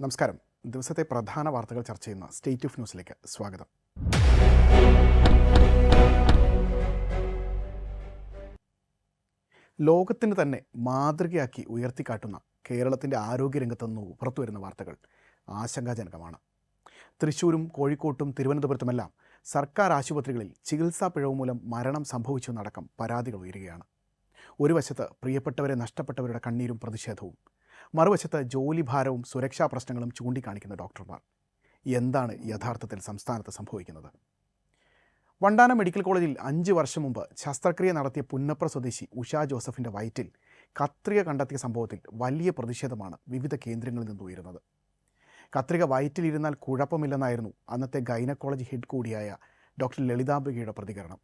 നമസ്കാരം. ദിവസത്തെ പ്രധാന വാർത്തകൾ ചർച്ച ചെയ്യുന്ന സ്റ്റേറ്റ് ഓഫ് ന്യൂസിലേക്ക് സ്വാഗതം. ലോകത്തിന് തന്നെ മാതൃകയാക്കി ഉയർത്തിക്കാട്ടുന്ന കേരളത്തിന്റെ ആരോഗ്യരംഗത്ത് നിന്ന് പുറത്തു വരുന്ന വാർത്തകൾ ആശങ്കാജനകമാണ്. തൃശ്ശൂരും കോഴിക്കോട്ടും തിരുവനന്തപുരത്തുമെല്ലാം സർക്കാർ ആശുപത്രികളിൽ ചികിത്സാ പിഴവ് മൂലം മരണം സംഭവിച്ചെന്നടക്കം പരാതികൾ ഉയരുകയാണ്. ഒരു വശത്ത് പ്രിയപ്പെട്ടവരെ നഷ്ടപ്പെട്ടവരുടെ കണ്ണീരും പ്രതിഷേധവും മറുവശത്ത് ജോലിഭാരവും സുരക്ഷാ പ്രശ്നങ്ങളും ചൂണ്ടിക്കാണിക്കുന്ന ഡോക്ടർമാർ. എന്താണ് യഥാർത്ഥത്തിൽ സംസ്ഥാനത്ത് സംഭവിക്കുന്നത്? വണ്ടാനം മെഡിക്കൽ കോളേജിൽ അഞ്ച് വർഷം മുമ്പ് ശസ്ത്രക്രിയ നടത്തിയ പുന്നപ്ര സ്വദേശി ഉഷ ജോസഫിന്റെ വയറ്റിൽ കത്രിക കണ്ടെത്തിയ സംഭവത്തിൽ വലിയ പ്രതിഷേധമാണ് വിവിധ കേന്ദ്രങ്ങളിൽ നിന്ന് ഉയരുന്നത്. കത്രിക വയറ്റിലിരുന്നാൽ കുഴപ്പമില്ലെന്നായിരുന്നു അന്നത്തെ ഗൈനക്കോളജ് ഹെഡ് കൂടിയായ ഡോക്ടർ ലളിതാംബികയുടെ പ്രതികരണം.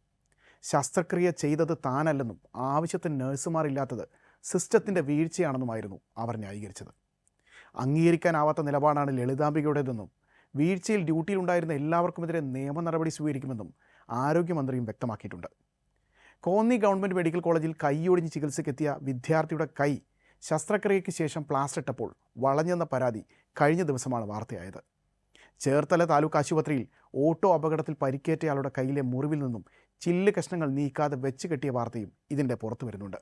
ശസ്ത്രക്രിയ ചെയ്തത് താനല്ലെന്നും ആവശ്യത്തിന് നഴ്സുമാരില്ലാത്തത് സിസ്റ്റത്തിന്റെ വീഴ്ചയാണെന്നുമായിരുന്നു അവർ ന്യായീകരിച്ചത്. അംഗീകരിക്കാനാവാത്ത നിലപാടാണ് ലളിതാംബികയുടേതെന്നും വീഴ്ചയിൽ ഡ്യൂട്ടിയിലുണ്ടായിരുന്ന എല്ലാവർക്കുമെതിരെ നിയമ നടപടി സ്വീകരിക്കുമെന്നും ആരോഗ്യമന്ത്രിയും വ്യക്തമാക്കിയിട്ടുണ്ട്. കോന്നി ഗവൺമെന്റ് മെഡിക്കൽ കോളേജിൽ കൈയൊടിഞ്ഞ് ചികിത്സയ്ക്കെത്തിയ വിദ്യാർത്ഥിയുടെ കൈ ശസ്ത്രക്രിയയ്ക്ക് ശേഷം പ്ലാസ്റ്റർ ഇട്ടപ്പോൾ വളഞ്ഞെന്ന പരാതി കഴിഞ്ഞ ദിവസമാണ് വാർത്തയായത്. ചേർത്തല താലൂക്ക് ആശുപത്രിയിൽ ഓട്ടോ അപകടത്തിൽ പരിക്കേറ്റയാളുടെ കയ്യിലെ മുറിവിൽ നിന്നും ചില്ല് കഷ്ണങ്ങൾ നീക്കാതെ വെച്ച് കെട്ടിയ വാർത്തയും ഇതിന്റെ പുറത്തു വരുന്നുണ്ട്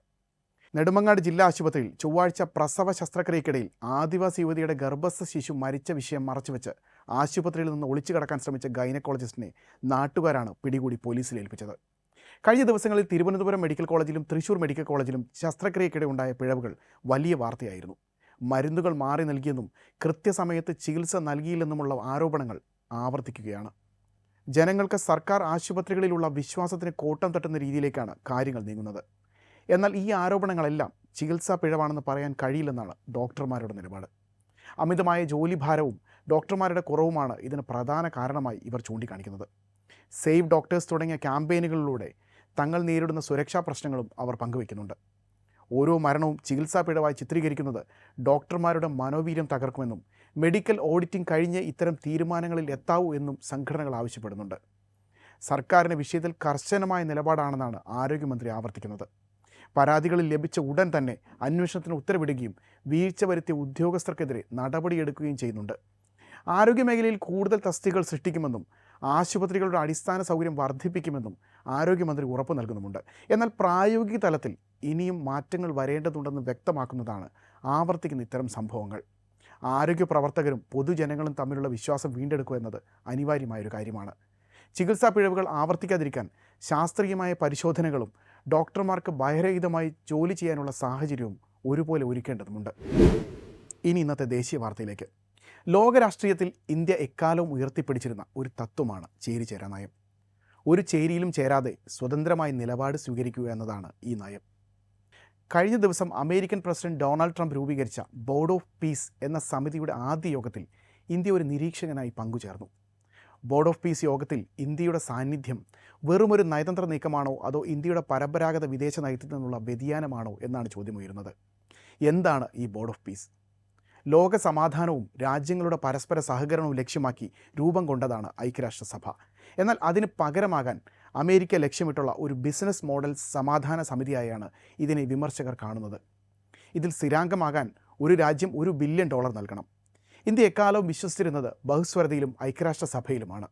നെടുമങ്ങാട് ജില്ലാ ആശുപത്രിയിൽ ചൊവ്വാഴ്ച പ്രസവ ശസ്ത്രക്രിയക്കിടയിൽ ആദിവാസി യുവതിയുടെ ഗർഭസ്ഥ ശിശു മരിച്ച വിഷയം മറച്ചുവെച്ച് ആശുപത്രിയിൽ നിന്ന് ഒളിച്ചു കടക്കാൻ ശ്രമിച്ച ഗൈനക്കോളജിസ്റ്റിനെ നാട്ടുകാരാണ് പിടികൂടി പോലീസിൽ ഏൽപ്പിച്ചത്. കഴിഞ്ഞ ദിവസങ്ങളിൽ തിരുവനന്തപുരം മെഡിക്കൽ കോളേജിലും തൃശൂർ മെഡിക്കൽ കോളേജിലും ശസ്ത്രക്രിയക്കിടെ ഉണ്ടായ പിഴവുകൾ വലിയ വാർത്തയായിരുന്നു. മരുന്നുകൾ മാറി നൽകിയെന്നും കൃത്യസമയത്ത് ചികിത്സ നൽകിയില്ലെന്നുമുള്ള ആരോപണങ്ങൾ ആവർത്തിക്കുകയാണ്. ജനങ്ങൾക്ക് സർക്കാർ ആശുപത്രികളിലുള്ള വിശ്വാസത്തിന് കോട്ടം തട്ടുന്ന രീതിയിലേക്കാണ് കാര്യങ്ങൾ നീങ്ങുന്നത്. എന്നാൽ ഈ ആരോപണങ്ങളെല്ലാം ചികിത്സാ പിഴവാണെന്ന് പറയാൻ കഴിയില്ലെന്നാണ് ഡോക്ടർമാരുടെ നിലപാട്. അമിതമായ ജോലിഭാരവും ഡോക്ടർമാരുടെ കുറവുമാണ് ഇതിന് പ്രധാന കാരണമായി ഇവർ ചൂണ്ടിക്കാണിക്കുന്നത്. സേവ് ഡോക്ടേഴ്സ് തുടങ്ങിയ ക്യാമ്പയിനുകളിലൂടെ തങ്ങൾ നേരിടുന്ന സുരക്ഷാ പ്രശ്നങ്ങളും അവർ പങ്കുവയ്ക്കുന്നുണ്ട്. ഓരോ മരണവും ചികിത്സാ പിഴവായി ചിത്രീകരിക്കുന്നത് ഡോക്ടർമാരുടെ മനോവീര്യം തകർക്കുമെന്നും മെഡിക്കൽ ഓഡിറ്റിംഗ് കഴിഞ്ഞ് ഇത്തരം തീരുമാനങ്ങളിൽ എത്താവൂ എന്നും സംഘടനകൾ ആവശ്യപ്പെടുന്നുണ്ട്. സർക്കാരിന് വിഷയത്തിൽ കർശനമായ നിലപാടാണെന്നാണ് ആരോഗ്യമന്ത്രി ആവർത്തിക്കുന്നത്. പരാതികളിൽ ലഭിച്ച ഉടൻ തന്നെ അന്വേഷണത്തിന് ഉത്തരവിടുകയും വീഴ്ച വരുത്തിയ ഉദ്യോഗസ്ഥർക്കെതിരെ നടപടിയെടുക്കുകയും ചെയ്യുന്നുണ്ട്. ആരോഗ്യമേഖലയിൽ കൂടുതൽ തസ്തികൾ സൃഷ്ടിക്കുമെന്നും ആശുപത്രികളുടെ അടിസ്ഥാന സൗകര്യം വർദ്ധിപ്പിക്കുമെന്നും ആരോഗ്യമന്ത്രി ഉറപ്പു നൽകുന്നുമുണ്ട്. എന്നാൽ പ്രായോഗിക തലത്തിൽ ഇനിയും മാറ്റങ്ങൾ വരേണ്ടതുണ്ടെന്ന് വ്യക്തമാക്കുന്നതാണ് ആവർത്തിക്കുന്ന ഇത്തരം സംഭവങ്ങൾ. ആരോഗ്യ പ്രവർത്തകരും പൊതുജനങ്ങളും തമ്മിലുള്ള വിശ്വാസം വീണ്ടെടുക്കുക എന്നത് അനിവാര്യമായൊരു കാര്യമാണ്. ചികിത്സാ പിഴവുകൾ ആവർത്തിക്കാതിരിക്കാൻ ശാസ്ത്രീയമായ പരിശോധനകളും ഡോക്ടർമാർക്ക് ഭയരഹിതമായി ജോലി ചെയ്യാനുള്ള സാഹചര്യവും ഒരുപോലെ ഒരുക്കേണ്ടതുണ്ട് ഇനി ഇന്നത്തെ ദേശീയ വാർത്തയിലേക്ക്. ലോകരാഷ്ട്രീയത്തിൽ ഇന്ത്യ എക്കാലവും ഉയർത്തിപ്പിടിച്ചിരുന്ന ഒരു തത്വമാണ് ചേരിചേരാ നയം. ഒരു ചേരിയിലും ചേരാതെ സ്വതന്ത്രമായി നിലപാട് സ്വീകരിക്കുക എന്നതാണ് ഈ നയം. കഴിഞ്ഞ ദിവസം അമേരിക്കൻ പ്രസിഡന്റ് ഡൊണാൾഡ് ട്രംപ് രൂപീകരിച്ച ബോർഡ് ഓഫ് പീസ് എന്ന സമിതിയുടെ ആദ്യ യോഗത്തിൽ ഇന്ത്യ ഒരു നിരീക്ഷകനായി പങ്കുചേർന്നു. ബോർഡ് ഓഫ് പീസ് യോഗത്തിൽ ഇന്ത്യയുടെ സാന്നിധ്യം വെറുമൊരു നയതന്ത്ര നീക്കമാണോ? അതോ ഇന്ത്യയുടെ പരമ്പരാഗത വിദേശ നയത്തിൽ നിന്നുള്ള വ്യതിയാനമാണോ? എന്നാണ് ചോദ്യമുയരുന്നത്. എന്താണ് ഈ ബോർഡ് ഓഫ് പീസ്? ലോക സമാധാനവും രാജ്യങ്ങളുടെ പരസ്പര സഹകരണവും ലക്ഷ്യമാക്കി രൂപം കൊണ്ടതാണ് ഐക്യരാഷ്ട്രസഭ. എന്നാൽ അതിന് പകരമാകാൻ അമേരിക്ക ലക്ഷ്യമിട്ടുള്ള ഒരു ബിസിനസ് മോഡൽ സമാധാന സമിതിയായാണ് ഇതിനെ വിമർശകർ കാണുന്നത്. ഇതിൽ സ്ഥിരാംഗമാകാൻ ഒരു രാജ്യം ഒരു ബില്യൺ ഡോളർ നൽകണം. ഇന്ത്യ എക്കാലവും വിശ്വസിച്ചിരുന്നത് ബഹുസ്വരതയിലും ഐക്യരാഷ്ട്രസഭയിലുമാണ്.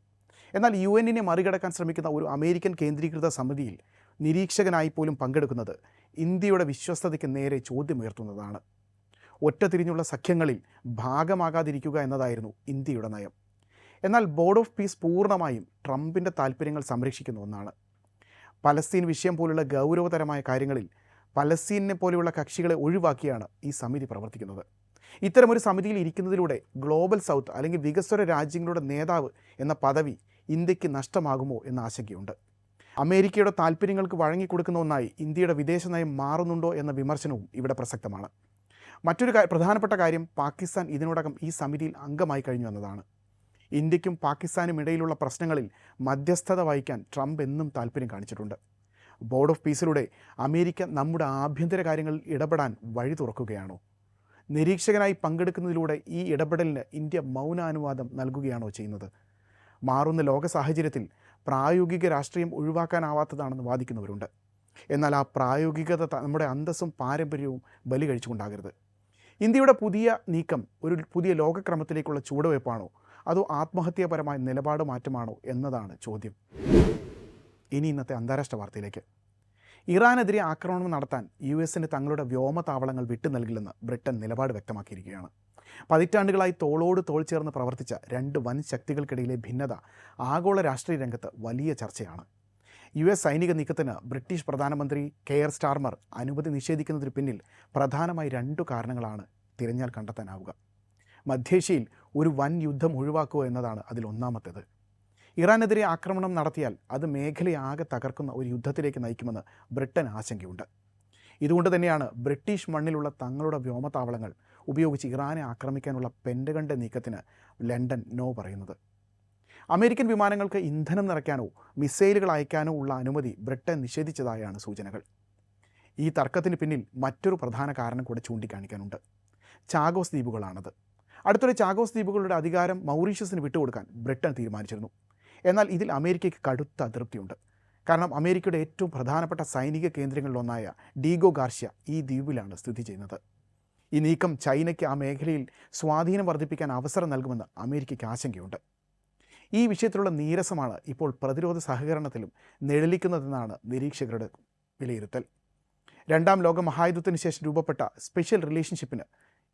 എന്നാൽ യു എന്നിനെ മറികടക്കാൻ ശ്രമിക്കുന്ന ഒരു അമേരിക്കൻ കേന്ദ്രീകൃത സമിതിയിൽ നിരീക്ഷകനായി പോലും പങ്കെടുക്കുന്നത് ഇന്ത്യയുടെ വിശ്വസ്തതയ്ക്ക് നേരെ ചോദ്യമുയർത്തുന്നതാണ്. ഒറ്റ തിരിഞ്ഞുള്ള സഖ്യങ്ങളിൽ ഭാഗമാകാതിരിക്കുക എന്നതായിരുന്നു ഇന്ത്യയുടെ നയം. എന്നാൽ ബോർഡ് ഓഫ് പീസ് പൂർണമായും ട്രംപിന്റെ താല്പര്യങ്ങൾ സംരക്ഷിക്കുന്ന ഒന്നാണ്. പലസ്തീൻ വിഷയം പോലുള്ള ഗൗരവതരമായ കാര്യങ്ങളിൽ പലസ്തീനെ പോലെയുള്ള കക്ഷികളെ ഒഴിവാക്കിയാണ് ഈ സമിതി പ്രവർത്തിക്കുന്നത്. ഇത്തരമൊരു സമിതിയിൽ ഇരിക്കുന്നതിലൂടെ ഗ്ലോബൽ സൗത്ത് അല്ലെങ്കിൽ വികസ്വര രാജ്യങ്ങളുടെ നേതാവ് എന്ന പദവി ഇന്ത്യയ്ക്ക് നഷ്ടമാകുമോ എന്ന ആശങ്കയുണ്ട്. അമേരിക്കയുടെ താല്പര്യങ്ങൾക്ക് വഴങ്ങിക്കൊടുക്കുന്ന ഒന്നായി ഇന്ത്യയുടെ വിദേശ നയം മാറുന്നുണ്ടോ എന്ന വിമർശനവും ഇവിടെ പ്രസക്തമാണ്. മറ്റൊരു പ്രധാനപ്പെട്ട കാര്യം പാകിസ്ഥാൻ ഇതിനോടകം ഈ സമിതിയിൽ അംഗമായി കഴിഞ്ഞു എന്നതാണ്. ഇന്ത്യക്കും പാകിസ്ഥാനും ഇടയിലുള്ള പ്രശ്നങ്ങളിൽ മധ്യസ്ഥത വഹിക്കാൻ ട്രംപ് എന്നും താല്പര്യം കാണിച്ചിട്ടുണ്ട്. ബോർഡ് ഓഫ് പീസിലൂടെ അമേരിക്ക നമ്മുടെ ആഭ്യന്തര കാര്യങ്ങളിൽ ഇടപെടാൻ വഴി തുറക്കുകയാണോ? നിരീക്ഷകനായി പങ്കെടുക്കുന്നതിലൂടെ ഈ ഇടപെടലിന് ഇന്ത്യ മൗനാനുവാദം നൽകുകയാണോ ചെയ്യുന്നത്? മാറുന്ന ലോക സാഹചര്യത്തിൽ പ്രായോഗിക രാഷ്ട്രീയം ഒഴിവാക്കാനാവാത്തതാണെന്ന് വാദിക്കുന്നവരുണ്ട്. എന്നാൽ ആ പ്രായോഗികത നമ്മുടെ അന്തസ്സും പാരമ്പര്യവും ബലി കഴിച്ചുകൊണ്ടാകരുത്. ഇന്ത്യയുടെ പുതിയ നീക്കം ഒരു പുതിയ ലോകക്രമത്തിലേക്കുള്ള ചുവടുവയ്പ്പാണോ? അതോ ആത്മഹത്യാപരമായ നിലപാട് മാറ്റമാണോ എന്നതാണ് ചോദ്യം. ഇനി ഇന്നത്തെ അന്താരാഷ്ട്ര വാർത്തയിലേക്ക്. ഇറാനെതിരെ ആക്രമണം നടത്താൻ യു എസിന് തങ്ങളുടെ വ്യോമതാവളങ്ങൾ വിട്ടു നൽകില്ലെന്ന് ബ്രിട്ടൻ നിലപാട് വ്യക്തമാക്കിയിരിക്കുകയാണ്. പതിറ്റാണ്ടുകളായി തോളോട് തോൾ ചേർന്ന് പ്രവർത്തിച്ച രണ്ട് വൻ ശക്തികൾക്കിടയിലെ ഭിന്നത ആഗോള രാഷ്ട്രീയ രംഗത്ത് വലിയ ചർച്ചയാണ്. യു എസ് സൈനിക നീക്കത്തിന് ബ്രിട്ടീഷ് പ്രധാനമന്ത്രി കെയർ സ്റ്റാർമർ അനുമതി നിഷേധിക്കുന്നതിന് പിന്നിൽ പ്രധാനമായി രണ്ടു കാരണങ്ങളാണ് തിരഞ്ഞാൽ കണ്ടെത്താനാവുക. മധ്യേഷ്യയിൽ ഒരു വൻ യുദ്ധം ഒഴിവാക്കുക എന്നതാണ് അതിൽ ഒന്നാമത്തേത്. ഇറാനെതിരെ ആക്രമണം നടത്തിയാൽ അത് മേഖലയാകെ തകർക്കുന്ന ഒരു യുദ്ധത്തിലേക്ക് നയിക്കുമെന്ന് ബ്രിട്ടൻ ആശങ്കയുണ്ട്. ഇതുകൊണ്ട് തന്നെയാണ് ബ്രിട്ടീഷ് മണ്ണിലുള്ള തങ്ങളുടെ വ്യോമത്താവളങ്ങൾ ഉപയോഗിച്ച് ഇറാനെ ആക്രമിക്കാനുള്ള പെൻഡഗണ്ടെ നീക്കത്തിന് ലണ്ടൻ നോ പറയുന്നത്. അമേരിക്കൻ വിമാനങ്ങൾക്ക് ഇന്ധനം നിറയ്ക്കാനോ മിസൈലുകൾ അയക്കാനോ ഉള്ള അനുമതി ബ്രിട്ടൻ നിഷേധിച്ചതായാണ് സൂചനകൾ. ഈ തർക്കത്തിന് പിന്നിൽ മറ്റൊരു പ്രധാന കാരണം കൂടെ ചൂണ്ടിക്കാണിക്കാനുണ്ട്. ചാഗോസ് ദ്വീപുകളാണത്. അടുത്തൊരു ചാഗോസ് ദ്വീപുകളുടെ അധികാരം മൗറീഷ്യസിന് വിട്ടുകൊടുക്കാൻ ബ്രിട്ടൻ തീരുമാനിച്ചിരുന്നു. എന്നാൽ ഇതിൽ അമേരിക്കയ്ക്ക് കടുത്ത അതൃപ്തിയുണ്ട്. കാരണം അമേരിക്കയുടെ ഏറ്റവും പ്രധാനപ്പെട്ട സൈനിക കേന്ദ്രങ്ങളിലൊന്നായ ഡീഗോ ഗാർഷ്യ ഈ ദ്വീപിലാണ് സ്ഥിതി ചെയ്യുന്നത്. ഈ നീക്കം ചൈനയ്ക്ക് ആ മേഖലയിൽ സ്വാധീനം വർദ്ധിപ്പിക്കാൻ അവസരം നൽകുമെന്ന് അമേരിക്കയ്ക്ക് ആശങ്കയുണ്ട്. ഈ വിഷയത്തിലുള്ള നീരസമാണ് ഇപ്പോൾ പ്രതിരോധ സഹകരണത്തിലും നിഴലിക്കുന്നതെന്നാണ് നിരീക്ഷകരുടെ വിലയിരുത്തൽ. രണ്ടാം ലോക മഹായുദ്ധത്തിന് ശേഷം രൂപപ്പെട്ട സ്പെഷ്യൽ റിലേഷൻഷിപ്പിന്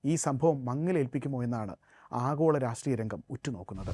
ഈ സംഭവം മങ്ങലേൽപ്പിക്കുമോ എന്നാണ് ആഗോള രാഷ്ട്രീയ രംഗം ഉറ്റുനോക്കുന്നത്.